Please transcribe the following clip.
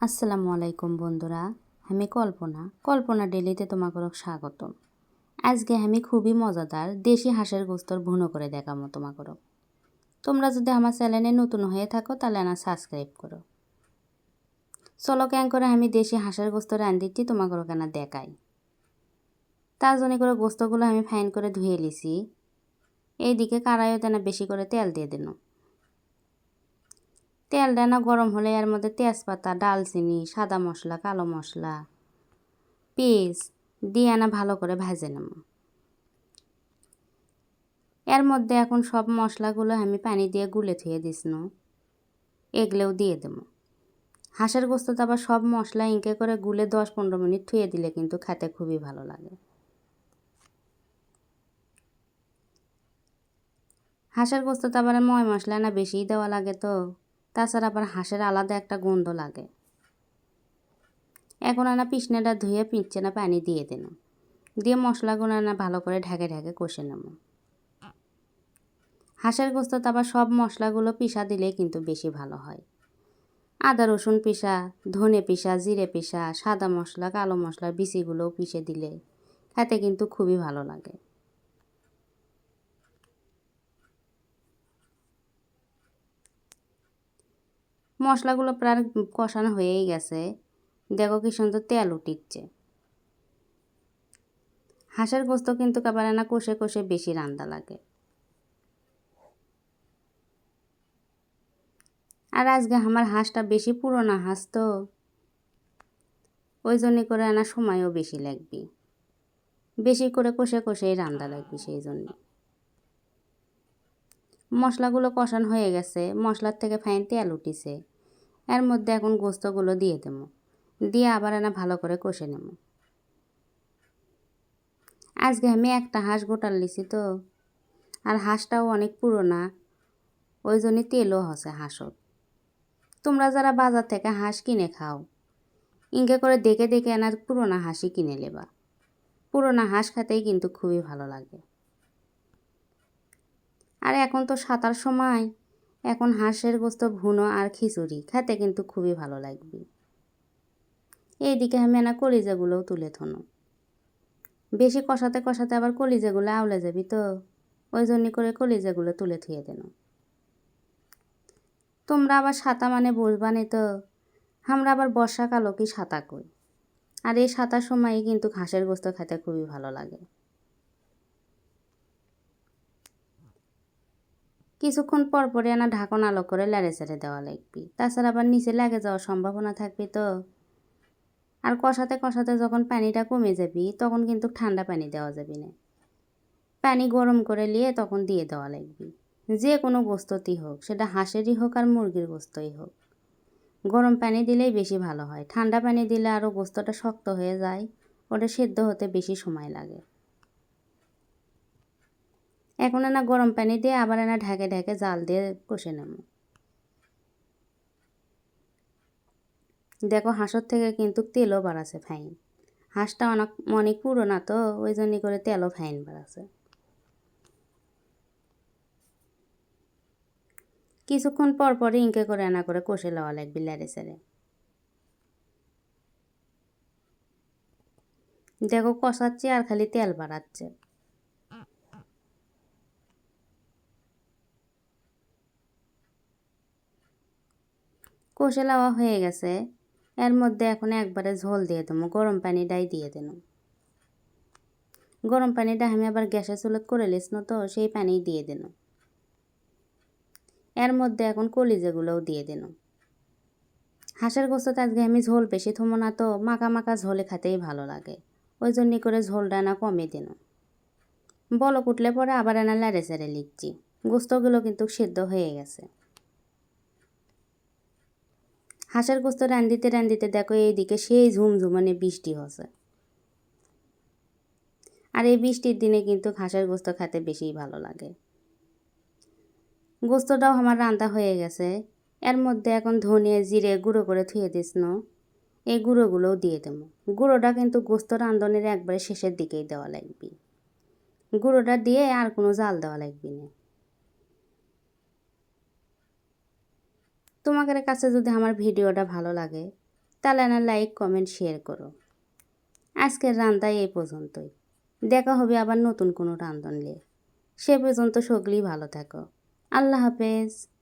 আসসালামু আলাইকুম বন্ধুরা, আমি কল্পনা। কল্পনা ডেলিতে তোমাকে স্বাগতম। আজকে আমি খুবই মজাদার দেশি হাঁসের গোস্তর ভুনো করে দেখাবো তোমাকে তোমরা যদি আমার চ্যানেলে নতুন হয়ে থাকো, তাহলে না সাবস্ক্রাইব করো। চলো ক্যাং করে আমি দেশি হাঁসের গোস্ত রান্ধিটি তোমাকে কেন দেখাই। তার জন্য করে গোস্তগুলো আমি ফাইন করে ধুয়ে লিছি এইদিকে কারাইও তেনা বেশি করে তেল দিয়ে দিন। তেলটা না গরম হলে এর মধ্যে তেজপাতা, ডালচিনি, সাদা মশলা, কালো মশলা পেঁয়াজ দিয়ে না ভালো করে ভেজে নেব। এর মধ্যে এখন সব মশলাগুলো আমি পানি দিয়ে গুলে থুয়ে দিসন। এগুলোও দিয়ে দেব। হাঁসের গোস্ত আবার সব মশলা ইঁকে করে গুলে দশ পনেরো মিনিট থুয়ে দিলে কিন্তু খেতে খুবই ভালো লাগে। হাঁসের গোস্ত তো আবার ময় মশলা না বেশিই দেওয়া লাগে তো। তাছাড়া আবার হাঁসের আলাদা একটা গন্ধ লাগে। এখন আনা পিছনেটা ধুয়ে পিঁচছে না পানি দিয়ে দিন। দিয়ে মশলাগুলো না ভালো করে ঢেকে ঢেকে কষে নেব। হাঁসের গোস্ত আবার সব মশলাগুলো পিসা দিলে কিন্তু বেশি ভালো হয়। আদা, রসুন পিসা ধনে পিসা জিরে পিসা সাদা মশলা, কালো মশলা বিচিগুলোও পিষে দিলে খেতে কিন্তু খুবই ভালো লাগে। মশলাগুলো প্রায় কষানো হয়েই গেছে। দেখো কি সুন্দর তেল উঠিচ্ছে হাঁসের গোস্ত কিন্তু কাবারে না কষে কষে বেশি রান্দা লাগে। আর আজকে আমার হাঁসটা বেশি পুরোনো হাঁস তো। ওই জন্যই করে আনা সময়ও বেশি লাগবে। বেশি করে কষে কষেই রান্দা লাগবে সেই জন্য। মশলাগুলো কষান হয়ে গেছে, মশলার থেকে ফাইন তেল উঠিছে। এর মধ্যে এখন গোস্তগুলো দিয়ে দেবো। দিয়ে আবার এনে ভালো করে কষে নেব। আজকে আমি একটা হাঁস গোটাল লিছি তো, আর হাঁসটাও অনেক পুরোনা, ওই জন্যই তেলও হসে হাঁসত তোমরা যারা বাজার থেকে হাঁস কিনে খাও, ইঙ্গে করে দেখে দেখে এনার পুরোনা হাঁসই কিনে নেবা পুরোনা হাঁস খেতেই কিন্তু খুবই ভালো লাগে। আর এখন তো সাঁতার সময়। এখন হাঁসের গোস্ত, ভুনো আর খিচুড়ি খেতে কিন্তু খুবই ভালো লাগবে। এইদিকে আমি না কলিজাগুলোও তুলে থনো বেশি কষাতে কষাতে আবার কলিজাগুলো আউলে যাবি তো। ওই জন্য করে কলিজাগুলো তুলে থুয়ে দেন। তোমরা আবার সাতা মানে বসবানে তো। আমরা আবার বর্ষাকালও কি সাঁতা কই? আর এই সাঁতার সময়ই কিন্তু ঘাসের গোস্ত খেতে খুবই ভালো লাগে। কিছুক্ষণ পর পরে আনা ঢাকন আলো করে লেড়ে চেড়ে দেওয়া লাগবে। তাছাড়া আবার নিচে লেগে যাওয়ার সম্ভাবনা থাকবে তো। আর কষাতে কষাতে যখন পানিটা কমে যাবি, তখন কিন্তু ঠান্ডা পানি দেওয়া যাবে না। পানি গরম করে নিয়ে তখন দিয়ে দেওয়া লাগবে। যে কোনো গোস্তই হোক, সেটা হাঁসেরই হোক আর মুরগির গোস্তই হোক। গরম পানি দিলেই বেশি ভালো হয়। ঠান্ডা পানি দিলে আরও গোস্তটা শক্ত হয়ে যায়, ওটা সেদ্ধ হতে বেশি সময় লাগে। এখন না গরম পানি দিয়ে আবার না ঢাকে ঢাকে জাল দিয়ে কষে নেব। দেখো হাঁসর থেকে কিন্তু তেলও বাড়াছে ফাইন। হাঁসটা অনেক অনেক পুরোনা তো, ওই জন্য করে তেলও ফাইন বাড়াছে। কিছুক্ষণ পর পরে ইঙ্কে করে আনা করে কষে লওয়া লাগবে লেড়ে সেড়ে দেখো কষাচ্ছে আর খালি তেল বাড়াচ্ছে। কষে লাওয়া হয়ে গেছে। এর মধ্যে এখন একবারে ঝোল দিয়ে দেবো, গরম পানিটাই দিয়ে দেন গরম পানিটা আমি আবার গ্যাসে চুলত করে লিস তো, সেই পানি দিয়ে দেন এর মধ্যে এখন কলিজাগুলোও দিয়ে দেন হাঁসের গোস্ত আজকে আমি ঝোল বেশি থমো না তো, মাখা মাখা ঝোলে খেতেই ভালো লাগে। ওই জন্য করে ঝোলটা না কমে দেন বলো কুটলে পরে আবার এনা লাড়ে চেড়ে লিখছি। গোস্তগুলো কিন্তু সেদ্ধ হয়ে গেছে। হাঁসের গোস্ত রান্দিতে রান্দিতে দেখো এইদিকে সেই ঝুমঝুমানে বৃষ্টি হচ্ছে। আর এই বৃষ্টির দিনে কিন্তু হাঁসের গোস্ত খেতে বেশি ভালো লাগে। গোস্তটাও আমার রান্না হয়ে গেছে। এর মধ্যে এখন ধনে জিরে গুঁড়ো করে থুয়ে দিস এই গুঁড়োগুলোও দিয়ে দেবো। গুঁড়োটা কিন্তু গোস্ত রান্ধনের একবারে শেষের দিকেই দেওয়া লাগবে। গুঁড়োটা দিয়ে আর কোনো জাল দেওয়া লাগবে না। তোমাদের কাছে যদি আমার ভিডিওটা ভালো লাগে, তাহলে না লাইক কমেন্ট শেয়ার করো। আজকের রান্না এই পর্যন্তই। দেখা হবে আবার নতুন কোনো রান্ধন সে পর্যন্ত সকলেই ভালো থাকো। আল্লাহ হাফেজ।